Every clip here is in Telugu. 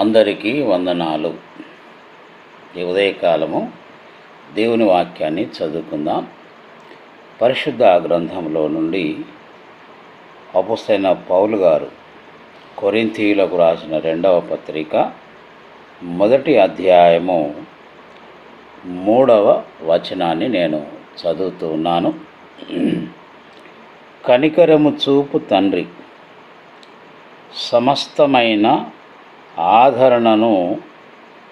అందరికీ వందనాలు. ఈ ఉదయకాలము దేవుని వాక్యాన్ని చదువుకుందాం. పరిశుద్ధ గ్రంథంలో నుండి అపుస్తైన పౌలు గారు కొరింతీయులకు రాసిన రెండవ పత్రిక మొదటి అధ్యాయము మూడవ వచనాన్ని నేను చదువుతున్నాను కనికరము చూపు తండ్రి సమస్తమైన ఆదరణను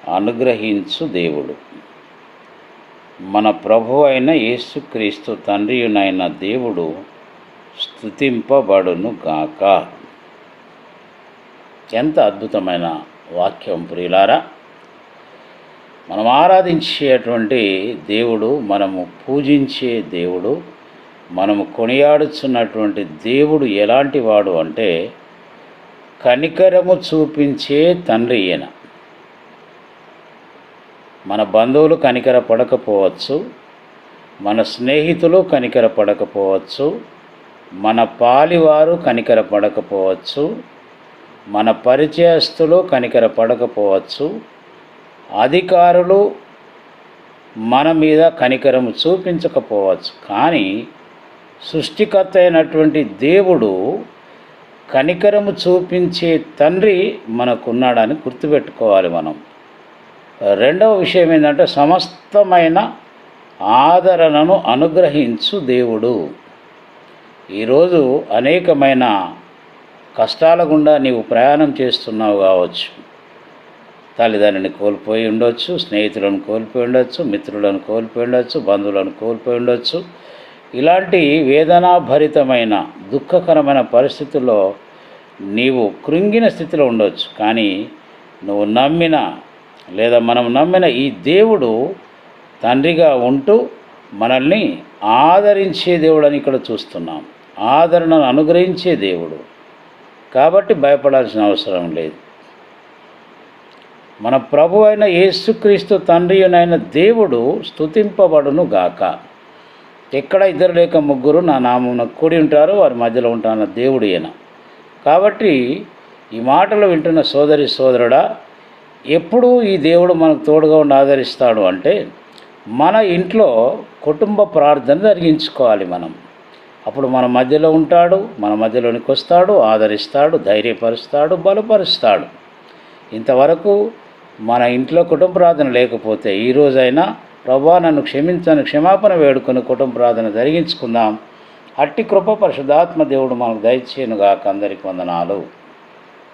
అనుగ్రహించు దేవుడు. మన ప్రభు అయిన యేసుక్రీస్తు తండ్రియునైన దేవుడు స్థుతింపబడును గాక. ఎంత అద్భుతమైన వాక్యం ప్రియులారా! మనం ఆరాధించేటువంటి దేవుడు మనము పూజించే దేవుడు మనము కొనియాడుచున్నటువంటి దేవుడు ఎలాంటి వాడు అంటే కనికరము చూపించే తండ్రి ఈయన. మన బంధువులు కనికర పడకపోవచ్చు మన స్నేహితులు కనికర పడకపోవచ్చు మన పాలివారు కనికర పడకపోవచ్చు మన పరిచయస్తులు కనికర పడకపోవచ్చు అధికారులు మన మీద కనికరము చూపించకపోవచ్చు. కానీ సృష్టికర్త అయినటువంటి దేవుడు కనికరము చూపించే తండ్రి మనకున్నాడని గుర్తుపెట్టుకోవాలి మనం. రెండవ విషయం ఏంటంటే సమస్తమైన ఆదరణను అనుగ్రహించు దేవుడు. ఈరోజు అనేకమైన కష్టాల గుండా నీవు ప్రయాణం చేస్తున్నావు కావచ్చు. తల్లిదండ్రిని కోల్పోయి ఉండొచ్చు స్నేహితులను కోల్పోయి ఉండొచ్చు మిత్రులను కోల్పోయి ఉండొచ్చు బంధువులను కోల్పోయి ఉండొచ్చు ఇలాంటి వేదనాభరితమైన దుఃఖకరమైన పరిస్థితుల్లో నీవు కృంగిన స్థితిలో ఉండొచ్చు. కానీ నువ్వు నమ్మిన లేదా మనం నమ్మిన ఈ దేవుడు తండ్రిగా ఉంటూ మనల్ని ఆదరించే దేవుడు అని ఇక్కడ చూస్తున్నాం. ఆదరణను అనుగ్రహించే దేవుడు. కాబట్టి భయపడాల్సిన అవసరం లేదు. మన ప్రభు అయిన యేసుక్రీస్తు తండ్రియునైన దేవుడు స్తుతింపబడును గాక ఎక్కడ ఇద్దరు లేక ముగ్గురు నా నామమున కూడి ఉంటారు వారి మధ్యలో ఉంటాన దేవుడు ఈయన. కాబట్టి ఈ మాటలు వింటున్న సోదరి సోదరుడా ఎప్పుడు ఈ దేవుడు మనకు తోడుగా ఉండి ఆదరిస్తాడు అంటే మన ఇంట్లో కుటుంబ ప్రార్థన జరిగించుకోవాలి మనం. అప్పుడు మన మధ్యలో ఉంటాడు మన మధ్యలోనికి వస్తాడు ఆదరిస్తాడు ధైర్యపరుస్తాడు బలపరుస్తాడు. ఇంతవరకు మన ఇంట్లో కుటుంబ ప్రార్థన లేకపోతే ఈ రోజైనా ప్రభా నన్ను క్షమించను క్షమాపణ వేడుకొని కుటుంబ ప్రార్థన జరిగించుకుందాం. అట్టి కృప పరిశుద్ధాత్మ దేవుడు మనకు దయచేయనుగాక. అందరికి వందనాలు.